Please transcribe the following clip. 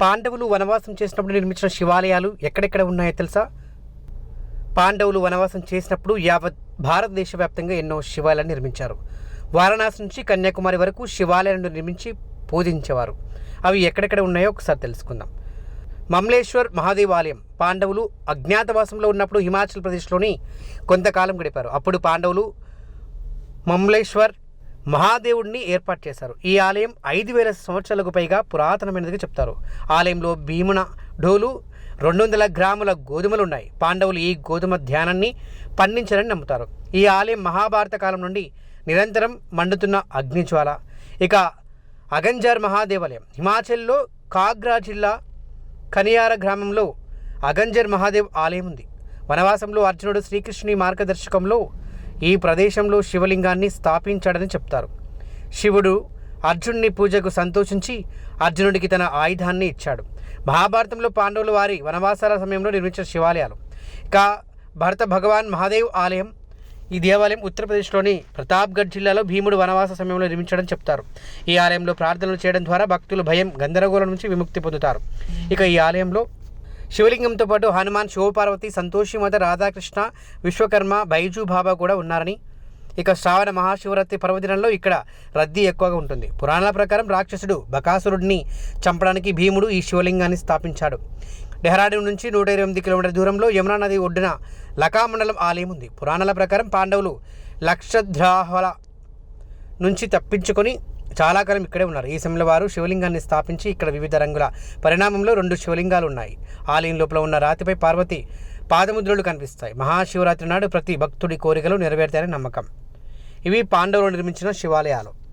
పాండవులు వనవాసం చేసినప్పుడు నిర్మించిన శివాలయాలు ఎక్కడెక్కడ ఉన్నాయో తెలుసా? పాండవులు వనవాసం చేసినప్పుడు యావత్ భారతదేశ వ్యాప్తంగా ఎన్నో శివాలయాలు నిర్మించారు. వారణాసి నుంచి కన్యాకుమారి వరకు శివాలయాలను నిర్మించి పూజించేవారు. అవి ఎక్కడెక్కడ ఉన్నాయో ఒకసారి తెలుసుకుందాం. మమ్లేశ్వర్ మహాదేవాలయం. పాండవులు అజ్ఞాతవాసంలో ఉన్నప్పుడు హిమాచల్ ప్రదేశ్లోని కొంతకాలం గడిపారు. అప్పుడు పాండవులు మమ్లేశ్వర్ మహాదేవుడిని ఏర్పాటు చేశారు. ఈ ఆలయం ఐదు వేల సంవత్సరాలకు పైగా పురాతనమైనదిగా చెప్తారు. ఆలయంలో భీమున డోలు రెండు వందల గ్రాముల గోధుమలు ఉన్నాయి పాండవులు ఈ గోధుమ ధ్యానాన్ని పండించారని నమ్ముతారు. ఈ ఆలయం మహాభారత కాలం నుండి నిరంతరం మండుతున్న అగ్నిజ్వాల. ఇక అగంజార్ మహాదేవాలయం. హిమాచల్లో కాగ్రా జిల్లా కనియార గ్రామంలో అగంజర్ మహాదేవ్ ఆలయం ఉంది. వనవాసంలో అర్జునుడు శ్రీకృష్ణుని మార్గదర్శకంలో ఈ ప్రదేశంలో శివలింగాన్ని స్థాపించాడని చెప్తారు. శివుడు అర్జున్ని పూజకు సంతోషించి అర్జునుడికి తన ఆయుధాన్ని ఇచ్చాడు. మహాభారతంలో పాండవులు వారి వనవాసాల సమయంలో నిర్మించిన శివాలయాలు. ఇక భరత భగవాన్ మహాదేవ్ ఆలయం ఈ దేవాలయం ఉత్తరప్రదేశ్లోని ప్రతాప్గఢ్ జిల్లాలో భీముడు వనవాస సమయంలో నిర్మించడం చెప్తారు. ఈ ఆలయంలో ప్రార్థనలు చేయడం ద్వారా భక్తులు భయం గందరగోళం నుంచి విముక్తి పొందుతారు. ఇక ఈ ఆలయంలో శివలింగంతో పాటు హనుమాన్ శివపార్వతి సంతోషిమత రాధాకృష్ణ విశ్వకర్మ బైజు బాబా కూడా ఉన్నారని. ఇక శ్రావణ మహాశివరాత్రి పర్వదినంలో ఇక్కడ రద్దీ ఎక్కువగా ఉంటుంది. పురాణాల ప్రకారం రాక్షసుడు బకాసురుడిని చంపడానికి భీముడు ఈ శివలింగాన్ని స్థాపించాడు. డెహ్రాడూన్ నుంచి నూట ఇరవై ఎనిమిది కిలోమీటర్ల దూరంలో యమునా నది ఒడ్డున లకామండలం ఆలయం ఉంది. పురాణాల ప్రకారం పాండవులు లక్షద్రాహల నుంచి తప్పించుకొని చాలా కాలం ఇక్కడే ఉన్నారు. ఈ సమయంలో వారు శివలింగాన్ని స్థాపించి ఇక్కడ వివిధ రంగుల పరిణామంలో రెండు శివలింగాలు ఉన్నాయి. ఆలయం లోపల ఉన్న రాతిపై పార్వతి పాదముద్రలు కనిపిస్తాయి. మహాశివరాత్రి నాడు ప్రతి భక్తుడి కోరికలు నెరవేరుతాయని నమ్మకం. ఇవి పాండవులు నిర్మించిన శివాలయాలు.